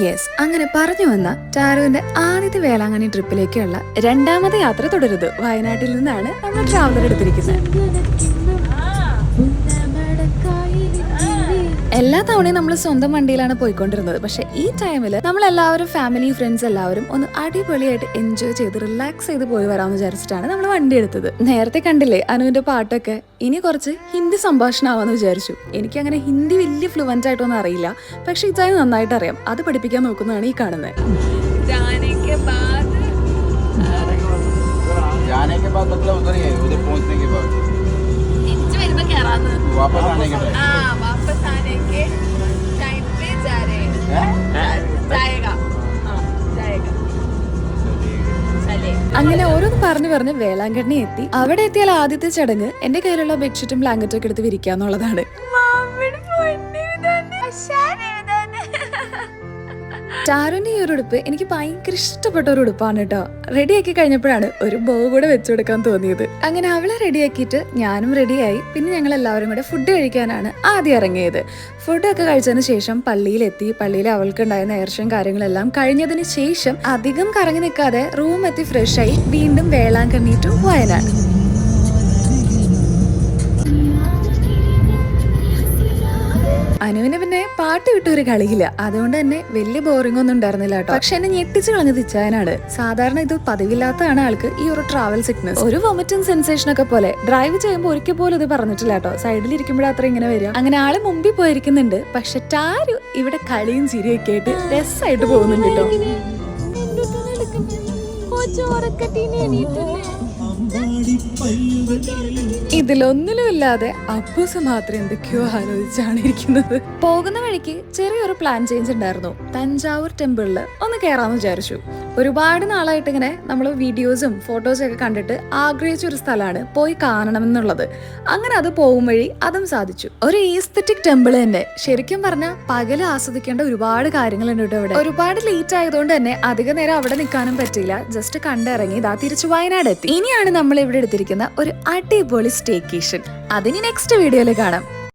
Yes അങ്ങനെ പറഞ്ഞു വന്ന ടാരുവിന്റെ ആദ്യത്തെ വേളാങ്കണ്ണി ട്രിപ്പിലേക്കുള്ള രണ്ടാമത്തെ യാത്ര തുടരുത്. വയനാട്ടിൽ നിന്നാണ് നമ്മൾ ട്രാവലർ എടുത്തിരിക്കുന്നത്. എല്ലാ തവണയും നമ്മൾ സ്വന്തം വണ്ടിയിലാണ് പോയിക്കൊണ്ടിരുന്നത് പക്ഷെ ഈ ടൈമിൽ നമ്മൾ എല്ലാവരും ഫാമിലി ഫ്രണ്ട്സ് എല്ലാവരും ഒന്ന് അടിപൊളിയായിട്ട് എൻജോയ് ചെയ്ത് റിലാക്സ് ചെയ്ത് പോയി വരാമെന്ന് വിചാരിച്ചിട്ടാണ് നമ്മൾ വണ്ടി എടുത്തത് നേരത്തെ കണ്ടില്ലേ അനുവിന്റെ പാട്ടൊക്കെ ഇനി കുറച്ച് ഹിന്ദി സംഭാഷണമാവാന്ന് വിചാരിച്ചു എനിക്ക് അങ്ങനെ ഹിന്ദി വലിയ ഫ്ലുവൻ്റ് ആയിട്ടൊന്നും അറിയില്ല പക്ഷെ ഇതായി നന്നായിട്ട് അറിയാം അത് പഠിപ്പിക്കാൻ നോക്കുന്നതാണ് ഈ കാണുന്നത് जाने के बाद मतलब उधर ही है उधर पहुंचने के बाद वापस आने के टाइम वापस आने के टाइम पे जा रहे हैं जाएगा हाँ जाएगा चलिए അങ്ങനെ ഓരോന്ന് പറഞ്ഞു പറഞ്ഞ് വേളാങ്കണ്ണി എത്തി അവിടെ എത്തിയാൽ ആദ്യത്തെ ചടങ്ങ് എന്റെ കയ്യിലുള്ള ബെഡ്ഷീറ്റും ബ്ലാങ്കറ്റും ഒക്കെ എടുത്ത് വിരിക്കാന്നുള്ളതാണ് മാമിയുടെ ടാരുന്റെ ഈ ഒരു ഉടുപ്പ് എനിക്ക് ഭയങ്കര ഇഷ്ടപ്പെട്ട ഒരു ഉടുപ്പാണ് കേട്ടോ റെഡിയാക്കി കഴിഞ്ഞപ്പോഴാണ് ഒരു ബോ കൂടെ വെച്ചു കൊടുക്കാൻ തോന്നിയത്. അങ്ങനെ അവളെ റെഡിയാക്കിയിട്ട് ഞാനും റെഡിയായി. പിന്നെ ഞങ്ങൾ എല്ലാവരും കൂടെ ഫുഡ് കഴിക്കാനാണ് ആദ്യം ഇറങ്ങിയത്. ഫുഡൊക്കെ കഴിച്ചതിന് ശേഷം പള്ളിയിലെത്തി. പള്ളിയിൽ അവൾക്കുണ്ടായ നേർച്ചയും കാര്യങ്ങളെല്ലാം കഴിഞ്ഞതിന് ശേഷം അധികം കറങ്ങി നിൽക്കാതെ റൂം എത്തി ഫ്രഷ് ആയി വീണ്ടും വേളാങ്കണ്ണി വയനാട് അനുവിന് പിന്നെ പാട്ട് വിട്ട ഒരു കളിയില്ല. അതുകൊണ്ട് തന്നെ വലിയ ബോറിംഗ് ഒന്നും ഉണ്ടായിരുന്നില്ല കേട്ടോ. പക്ഷെ എന്നെ ഞെട്ടിച്ചു കളഞ്ഞത് ഇച്ചായനാണ്. സാധാരണ ഇത് പതിവില്ലാത്തതാണ് ആൾക്ക് ഈ ഒരു ട്രാവൽ സിക്നസ് ഒരു വൊമിറ്റിംഗ് സെൻസേഷൻ ഒക്കെ പോലെ ഡ്രൈവ് ചെയ്യുമ്പോൾ ഒരിക്കൽ പോലും ഇത് പറഞ്ഞിട്ടില്ല കേട്ടോ. സൈഡിൽ ഇരിക്കുമ്പോഴേ അത്ര ഇങ്ങനെ വരും അങ്ങനെ ആൾ മുമ്പിൽ പോയിരിക്കുന്നുണ്ട്. പക്ഷെ ടാരു ഇവിടെ കളിയും ചിരിയൊക്കെ ആയിട്ട് രസമായിട്ട് പോകുന്നുണ്ട് കേട്ടോ. എണീറ്റല്ലേ അപ്പൂസ് മാത്രം എന്തൊക്കെയോ ആലോചിച്ചാണ് ഇരിക്കുന്നത്. പോകുന്ന വഴിക്ക് ചെറിയൊരു പ്ലാൻ ചേഞ്ച് ഉണ്ടായിരുന്നു. തഞ്ചാവൂർ ടെമ്പിളിൽ ഒന്ന് കയറാന്ന് വിചാരിച്ചു. ഒരുപാട് നാളായിട്ട് ഇങ്ങനെ നമ്മൾ വീഡിയോസും ഫോട്ടോസും ഒക്കെ കണ്ടിട്ട് ആഗ്രഹിച്ച ഒരു സ്ഥലമാണ് പോയി കാണണം എന്നുള്ളത് അങ്ങനെ അത് പോകും വഴി അതും സാധിച്ചു. ഒരു ഈസ്തറ്റിക് ടെമ്പിൾ തന്നെ. ശരിക്കും പറഞ്ഞാൽ പകൽ ആസ്വദിക്കേണ്ട ഒരുപാട് കാര്യങ്ങളുണ്ട് കേട്ടോ ഇവിടെ. ഒരുപാട് ലേറ്റ് ആയതുകൊണ്ട് തന്നെ അധിക നേരം അവിടെ നിൽക്കാനും പറ്റില്ല ജസ്റ്റ് കണ്ടിറങ്ങി ഇതാ തിരിച്ചു വയനാട് എത്തി. ഇനിയാണ് നമ്മൾ ഇവിടെ എടുത്തിരിക്കുന്ന ഒരു അടിപൊളി സ്റ്റേക്കേഷൻ അതിന് നെക്സ്റ്റ് വീഡിയോയിൽ കാണാം.